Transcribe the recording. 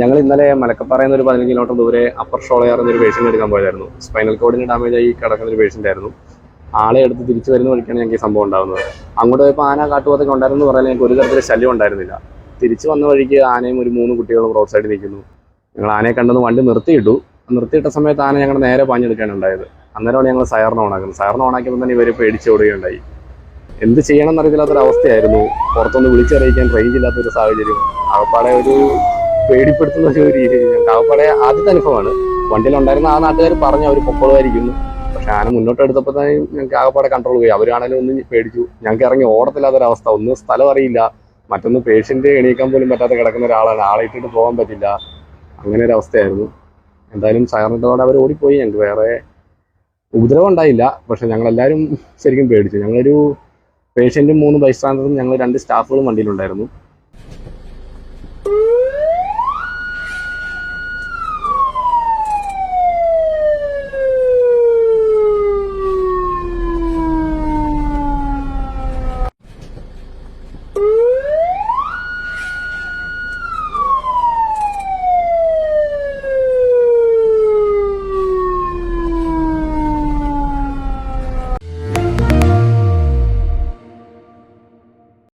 ഞങ്ങൾ ഇന്നലെ മലക്കപ്പാറയിൽ നിന്ന് ഒരു പതിനഞ്ച് കിലോമീറ്റർ ദൂരെ അപ്പർ ഷോളയാർ എന്നൊരു പേഷ്യന്റ് എടുക്കാൻ പോയതായിരുന്നു. സ്പൈനൽ കോഡിന് ഡാമേജ് ആയി കിടക്കുന്ന ഒരു പേഷ്യന്റ് ആയിരുന്നു. ആളെ എടുത്ത് തിരിച്ചു വരുന്ന വഴിക്കാണ് ഞങ്ങൾക്ക് ഈ സംഭവം ഉണ്ടാകുന്നത് അങ്ങോട്ട് പോയപ്പോൾ ആന കാട്ടുപോത്തൊക്കെ ഉണ്ടായിരുന്നു പറഞ്ഞാൽ ഞങ്ങൾക്ക് ഒരു തരത്തിലും ശല്യം ഉണ്ടായിരുന്നില്ല. തിരിച്ചു വന്ന വഴിക്ക് ആനയും ഒരു മൂന്ന് കുട്ടികളും റോഡ് സൈഡിൽ നിൽക്കുന്നു. ഞങ്ങൾ ആനയെ കണ്ടെന്ന് വണ്ടി നിർത്തിയിട്ടു. നിർത്തിയിട്ട സമയത്ത് ആന ഞങ്ങൾ നേരെ പാഞ്ഞെടുക്കുകയാണ് ഉണ്ടായത്. അന്നേരമാണ് ഞങ്ങൾ സയറിന് ഓണാക്കുന്നത് സയറിന് ഓണാക്കിയപ്പോൾ തന്നെ ഇവർ പേടിച്ച് ഓടുകയുണ്ടായി. എന്ത് ചെയ്യണം എന്നറിയില്ലാത്തൊരവസ്ഥയായിരുന്നു പുറത്തൊന്ന് വിളിച്ചറിയിക്കാൻ റേഞ്ച് ഇല്ലാത്തൊരു സാഹചര്യം. അവപ്പാടെ ഒരു പേടിപ്പെടുത്തുന്ന ഒരു രീതി ഞങ്ങൾക്ക് ആകപ്പാടെ ആദ്യത്തെ അനുഭവമാണ്. വണ്ടിയിലുണ്ടായിരുന്ന ആ നാട്ടുകാർ പറഞ്ഞു അവർ പൊക്കോളുമായിരിക്കുന്നു. പക്ഷെ ആന മുന്നോട്ട് എടുത്തപ്പോൾ തന്നെ ഞങ്ങൾക്ക് ആകപ്പാടെ കൺട്രോൾ പോയി. അവരാണെങ്കിലും ഒന്ന് പേടിച്ചു. ഞങ്ങൾക്ക് ഇറങ്ങി ഓടത്തില്ലാത്തൊരവസ്ഥ. ഒന്ന് സ്ഥലം അറിയില്ല. മറ്റൊന്ന് പേഷ്യന്റ് എണീക്കാൻ പോലും പറ്റാതെ കിടക്കുന്ന ഒരാളാണ്. ആളെ ഇട്ടിട്ട് പോകാൻ പറ്റില്ല. അങ്ങനെ ഒരു അവസ്ഥയായിരുന്നു. എന്തായാലും സഹകരണത്തോടെ അവർ ഓടിപ്പോയി. ഞങ്ങൾക്ക് വേറെ ഉപദ്രവം ഉണ്ടായില്ല. പക്ഷെ ഞങ്ങളെല്ലാവരും ശരിക്കും പേടിച്ചു. ഞങ്ങളൊരു പേഷ്യന്റും മൂന്ന് ബൈസ്റ്റാൻഡറും ഞങ്ങൾ രണ്ട് സ്റ്റാഫുകളും വണ്ടിയിലുണ്ടായിരുന്നു.